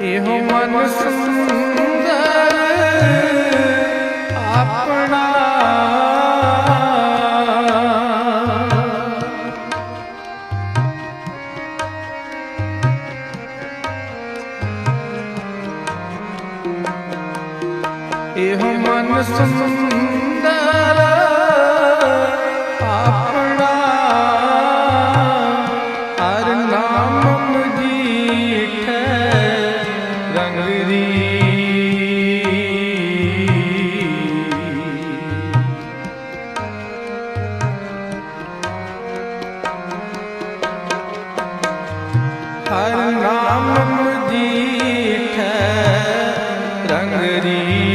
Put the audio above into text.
ਇਹੋ ਮਨ ਸੁੰਦਰ ਆਪਣਾ। ਇਹੋ ਮਨ ਸੁੰਦਰ। ਹਰ ਨਾਮ ਮਜੀਠ ਰੰਗਰੀ